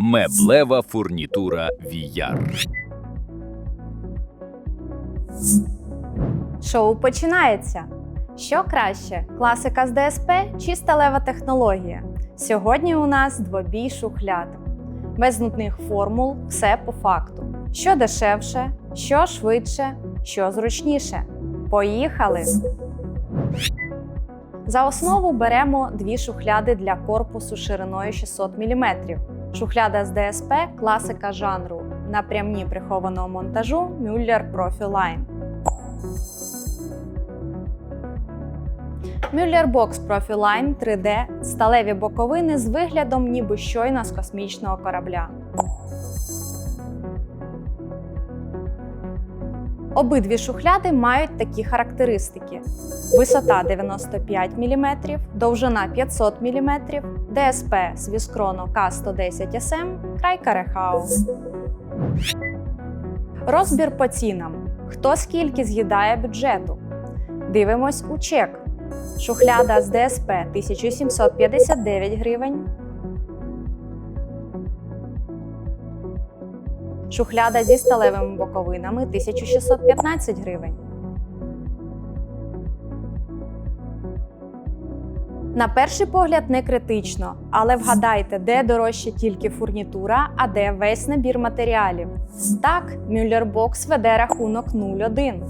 Меблева фурнітура VR. Шоу починається. Що краще, класика з ДСП чи сталева технологія? Сьогодні у нас двобій шухляд. Без нудних формул, все по факту. Що дешевше, що швидше, що зручніше. Поїхали! За основу беремо дві шухляди для корпусу шириною 600 мм. Шухляда з ДСП класика жанру на прямні прихованого монтажу Müller Profiline. Müller Box Profiline 3D сталеві боковини з виглядом ніби щойно з космічного корабля. Обидві шухляди мають такі характеристики: висота 95 мм, довжина 500 мм, ДСП з Viscrono K110SM, край Карехау. Розбір по цінам. Хто скільки з'їдає бюджету? Дивимось у чек. Шухляда з ДСП 1759 гривень. Шухляда зі сталевими боковинами 1615 гривень. На перший погляд не критично, але вгадайте, де дорожче тільки фурнітура, а де весь набір матеріалів. Так, Box веде рахунок 0,1.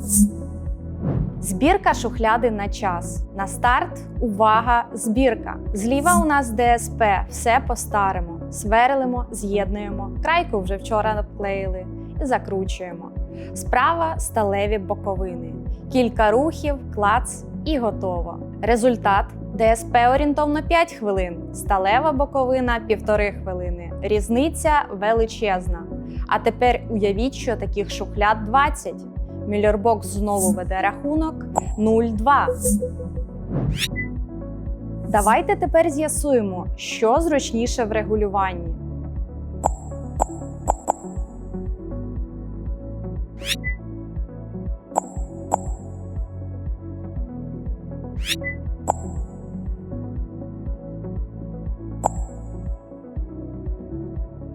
Збірка шухляди на час. На старт увага! Збірка. Зліва у нас ДСП, все по-старому. Сверлимо, з'єднуємо. Крайку вже вчора обклеїли і закручуємо. Справа сталеві боковини. Кілька рухів, клац і готово. Результат. ДСП орієнтовно 5 хвилин, сталева боковина 1,5 хвилини. Різниця величезна. А тепер уявіть, що таких шухляд 20. Міллербокс знову веде рахунок 0-2. Давайте тепер з'ясуємо, що зручніше в регулюванні.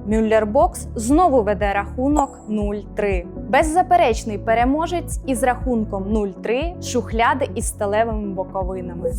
Мюллербокс знову веде рахунок 0-3. Беззаперечний переможець із рахунком 0-3 шухляди із сталевими боковинами.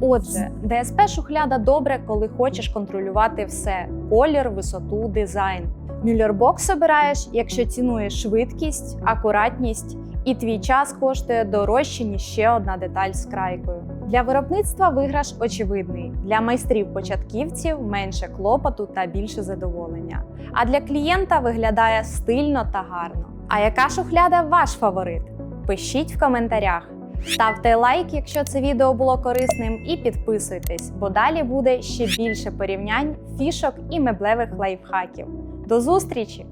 Отже, ДСП шухляда добре, коли хочеш контролювати все: колір, висоту, дизайн. Мюллербокс обираєш, якщо цінуєш швидкість, акуратність і твій час коштує дорожче, ніж ще одна деталь з крайкою. Для виробництва виграш очевидний. Для майстрів-початківців менше клопоту та більше задоволення. А для клієнта виглядає стильно та гарно. А яка шухляда ваш фаворит? Пишіть в коментарях. Ставте лайк, якщо це відео було корисним, і підписуйтесь, бо далі буде ще більше порівнянь, фішок і меблевих лайфхаків. До зустрічі!